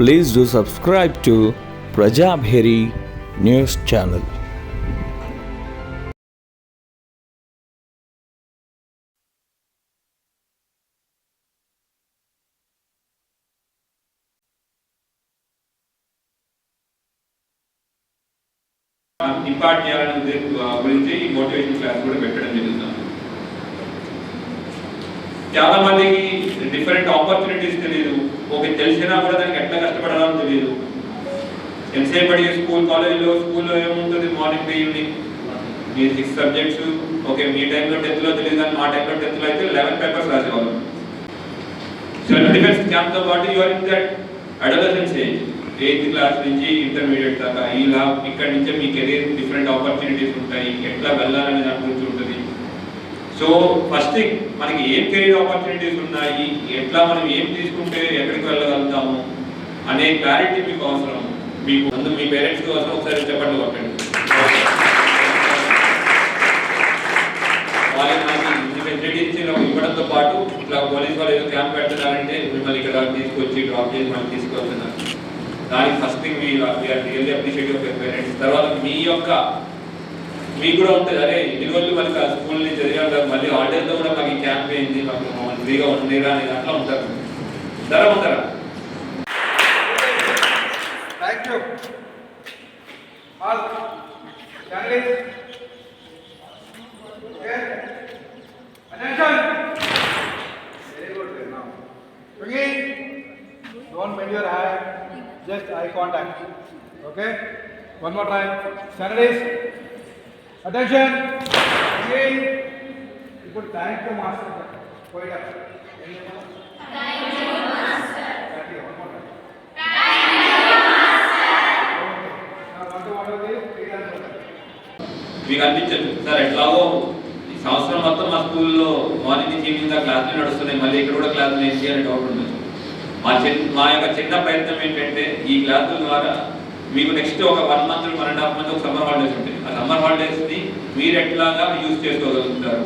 Please do subscribe to Prajabheri news channel. Impart చేయాలనే గురించి ఈ మోటివేషన్ క్లాస్ కూడా పెట్టడం జరుగుతుంది. చాలా మందికి డిఫరెంట్ ఆపర్చునిటీస్ తెలియదు ఓకే తెలిసినా కూడా దానికి ఎట్లా కష్టపడాలో తెలియదు ఎంతసేపు అడిగే స్కూల్ కాలేజీలో స్కూల్లో ఏముంటుంది? Morning to evening. Me six subjects okay మీ టైంలో టెన్త్లో తెలియదు కానీ మా టైంలో టెన్త్లో అయితే లెవెన్ పేపర్స్ రాసేవాళ్ళం. సెల్ఫ్ డిఫెన్స్ క్యాంప్తో పాటు your in that adolescence age eighth class నుంచి ఇంటర్మీడియట్ దాకా. ఇలా ఇక్కడి నుంచే మీ కెరీర్ డిఫరెంట్ ఆపర్చునిటీస్ ఉంటాయి. ఎట్లా వెళ్ళాలనే దాని గురించి సో ఫస్ట్ థింగ్ మనకి ఏం కెరీర్ ఆపర్చునిటీస్ ఉన్నాయి ఎట్లా మనం ఏం తీసుకుంటే ఎక్కడికి వెళ్ళగలుగుతాము అనే క్లారిటీ మీకు అవసరం. మీకు ముందు మీ పేరెంట్స్ కోసం ఒకసారి చెప్పండి కొట్టండి వాళ్ళకి మనకి ఇన్ని ఫెసిలిటీస్ ఇవ్వడంతో పాటు ఇట్లా పోలీస్ వాళ్ళు ఏదో క్యాంప్ పెడుతున్నారంటే మిమ్మల్ని ఇక్కడ తీసుకొచ్చి డ్రాప్ చేసి మనం తీసుకొస్తున్నారు దానికి ఫస్ట్ థింగ్ మీ రియల్లీ అప్రిషియేట్ యువర్ పేరెంట్స్ తర్వాత మీ యొక్క మీకు కూడా ఉంటుంది. అరే ఇన్ని రోజులు మనకి ఆ స్కూల్ నుంచి చదివాం కదా మళ్ళీ హాలిడేస్లో కూడా మాకు ఈ క్యాంప్ అయింది మాకు మమ్మల్ని ఫ్రీగా ఉండేరా అనేది అట్లా ఉంటారు ధర ఉంటారా Thank you. All candidates. Okay. Attention. Very good. Now, Swinging. Don't bend your hand. Just eye contact. Okay. One more time. Candidates. Attention. Swinging. You. One more time. మీకు అనిపించదు. సార్ ఎట్లాగో ఈ సంవత్సరం మొత్తం మా స్కూల్లో మార్నింగ్ నుంచి ఈవినింగ్ క్లాసులు నడుస్తున్నాయి. మళ్ళీ ఇక్కడ కూడా క్లాసులు ఏంటి అని డౌట్ ఉండదు మా చిన్న మా యొక్క చిన్న ప్రయత్నం ఏంటంటే ఈ క్లాసుల ద్వారా మీకు నెక్స్ట్ ఒక one month one and half month ఒక సమ్మర్ హాలిడేస్ ఉంటాయి ఆ సమ్మర్ హాలిడేస్ని మీరు ఎట్లాగా యూజ్ చేసుకోగలుగుతారు?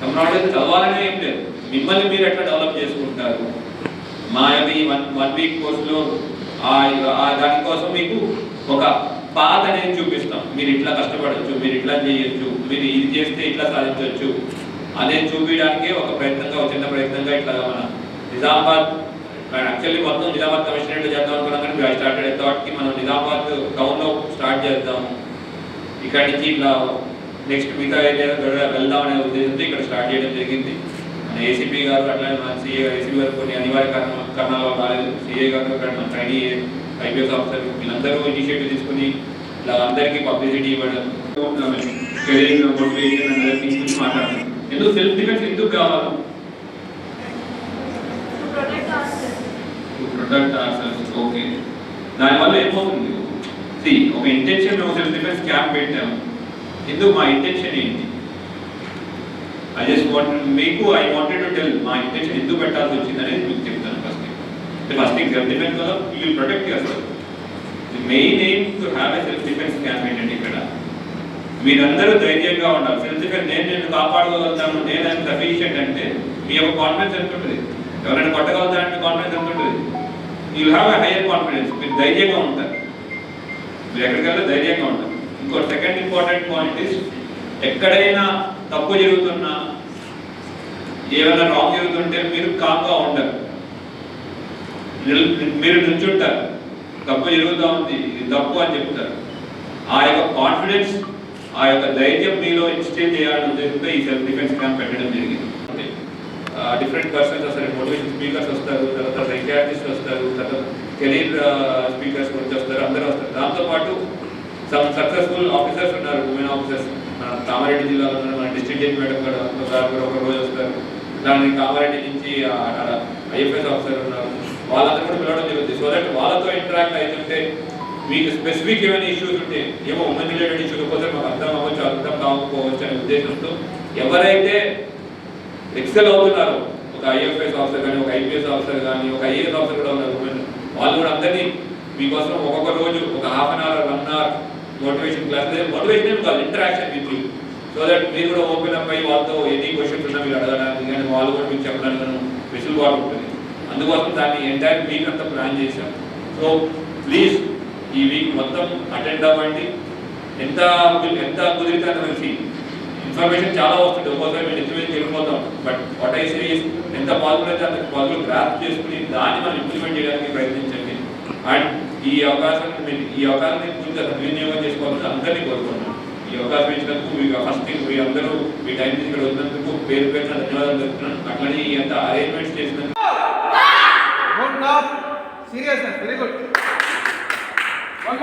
సమ్మర్ హాలిడేస్ చదవాలనే ఏం లేదు. మిమ్మల్ని మీరు ఎట్లా డెవలప్ చేసుకుంటారు? మా అవి ఈ వన్ వన్ వీక్ కోర్సులో ఆ దానికోసం మీకు ఒక పాత అనేది చూపిస్తాం. మీరు ఇట్లా కష్టపడచ్చు మీరు ఇట్లా చేయొచ్చు మీరు ఇది చేస్తే ఇట్లా సాధించవచ్చు అనేది చూపించడానికి ఒక ప్రయత్నంగా ఒక చిన్న ప్రయత్నంగా ఇట్లా మన నిజామాబాద్ యాక్చువల్లీ మొత్తం నిజామాబాద్ కమిషనరేట్లో చేద్దాం అనుకున్నాం కానీ స్టార్టెడ్ థాట్కి మనం నిజామాబాద్ టౌన్లో స్టార్ట్ చేద్దాం. ఇక్కడి నుంచి ఇట్లా నెక్స్ట్ మిగతా ఏరియా వెళ్దాం అనే ఉద్దేశంతో ఇక్కడ స్టార్ట్ చేయడం జరిగింది మన ఏసీపీ గారు అట్లానే మన సిఏ ఏసీపీ గారు కొన్ని అనివార్య కారణ కారణాల వల్ల రాలేదు సిఏ గారు అక్కడ మన ట్రైనీ ఐపీఎస్ ఆఫీసర్ వీళ్ళందరూ ఇనిషియేటివ్ తీసుకుని ఇలా అందరికీ పబ్లిసిటీ ఇవ్వడం career motivation and other things గురించి మాట్లాడతాం ఎందుకు సెల్ఫ్ డిఫెన్స్ ఎందుకు కావాలి ప్రొటెక్ట్ ఆర్సెల్స్ ఓకే దానివల్ల ఏమవుతుంది సి ఒక ఇంటెన్షన్ మేము సెల్ఫ్ డిఫెన్స్ క్యాంప్ పెట్టాము ఎందుకు మా ఇంటెన్షన్ ఏంటి? ఐ జస్ట్ వాంట్ మీకు ఐ వాంటెడ్ టు టెల్ మా ఇంటెన్షన్ ఎందుకు పెట్టాల్సి వచ్చింది అనేది మీకు చెప్తాను first first thing self defence కదా? You protect your the main aim to have a self defence camp ఏంటంటే ఇక్కడ మీరందరూ ధైర్యంగా ఉండాలి. సెల్ఫ్ డిఫెన్స్ నేను నేను కాపాడుకోగలుగుతాను నేను అంత సఫిషియంట్ అంటే మీ యొక్క కాన్ఫిడెన్స్ ఎంత ఉంటుంది? ఎవరైనా కొట్టగలుగుతారంటే కాన్ఫిడెన్స్ ఎంత ఉంటుంది? You have a higher confidence మీరు ధైర్యంగా ఉంటారు. మీరు ఎక్కడికి వెళ్ళి ధైర్యంగా ఉంటారు. ఇంకో సెకండ్ ఇంపార్టెంట్ పాయింట్ ఇస్ ఎక్కడైనా తప్పు జరుగుతున్నా ఏమైనా రాంగ్ జరుగుతుంటే మీరు కామ్గా ఉండరు. మీరు నుంచుంటారు తప్పు జరుగుతూ ఉంది ఇది తప్పు అని చెప్తారు. ఆ యొక్క కాన్ఫిడెన్స్ ఆ యొక్క ధైర్యం మీలో ఇన్స్టిల్ చేయాలని ఉద్దేశంతో ఈ సెల్ఫ్ డిఫెన్స్ క్యాంప్ పెట్టడం జరిగింది. డిఫరెంట్ పర్సన్స్ వస్తారు మోటివేషన్ స్పీకర్స్ వస్తారు తర్వాత సైకియాట్రిస్ట్ వస్తారు తర్వాత కెరీర్ స్పీకర్స్ గురించి వస్తారు అందరూ వస్తారు. దాంతోపాటు సమ్ సక్సెస్ఫుల్ ఆఫీసర్స్ ఉన్నారు ఉమెన్ ఆఫీసర్స్ మన కామారెడ్డి జిల్లాలో ఉన్నారు మన డిస్ట్రిక్ట్ జడ్జి మేడం కూడా గారు కూడా ఒక రోజు వస్తారు. దాని కామారెడ్డి నుంచి ఐఎఫ్ఎస్ ఆఫీసర్ ఉన్నారు. వాళ్ళందరూ కూడా పిలవడం జరుగుతుంది. సో దట్ వాళ్ళతో ఇంటరాక్ట్ అవుతుంటే మీకు స్పెసిఫిక్ ఏమైనా ఇష్యూస్ ఉంటే ఏమో ఉమెన్ రిలేటెడ్ ఇష్యూస్ పోతే మాకు అర్థం అవ్వచ్చు అర్థం కాకపోవచ్చు అనే ఉద్దేశంతో ఎవరైతే ఎక్సెల్ అవుతున్నారు ఒక ఐఎఫ్ఎస్ ఆఫీసర్ కానీ ఒక ఐపీఎస్ ఆఫీసర్ కానీ ఒక ఐఏఎస్ ఆఫీసర్ కూడా ఉన్నారు ఉమెన్ వాళ్ళు కూడా అందరినీ మీకోసం ఒక్కొక్క రోజు ఒక half an hour one hour motivation class motivation కాదు interaction with you so that మీరు కూడా ఓపెన్ అప్ అయ్యి వాళ్ళతో ఎన్ని క్వశ్చన్స్ ఉన్నా మీరు అడగడానికి కానీ వాళ్ళు కూడా మీకు చెప్పడానికి వెసులుబాటు ఉంటుంది. అందుకోసం దాన్ని ఎంటైర్ వీక్ అంతా ప్లాన్ చేశాం. సో ప్లీజ్ ఈ వీక్ మొత్తం అటెండ్ అవ్వండి. ఎంత ఎంత కుదిరితే అంత మంచి ఇన్ఫర్మేషన్ చాలా వస్తుంది. ఒక్కోసారి మేము ఇంటర్వ్యూ చేయకపోతాం బట్ వాట్ ఐ సే ఎంత పాజిబుల్ అయితే అంత పాజిబుల్ గ్రాప్ చేసుకుని దాన్ని మనం ఇంప్లిమెంట్ చేయడానికి ప్రయత్నించండి. అండ్ ఈ అవకాశం మీరు ఈ అవకాశాన్ని పూర్తిగా సద్వినియోగం చేసుకోవాలని అందరినీ కోరుకుంటున్నాను ఈ అవకాశం ఇచ్చినందుకు మీకు ఫస్ట్ మీ అందరూ మీ టైం ఇక్కడ వచ్చినందుకు పేరు పేరున ధన్యవాదాలు చెప్తున్నాను అట్లనే ఈ అంత అరేంజ్మెంట్స్ చేసినందుకు Don't laugh. Seriousness. Very good. One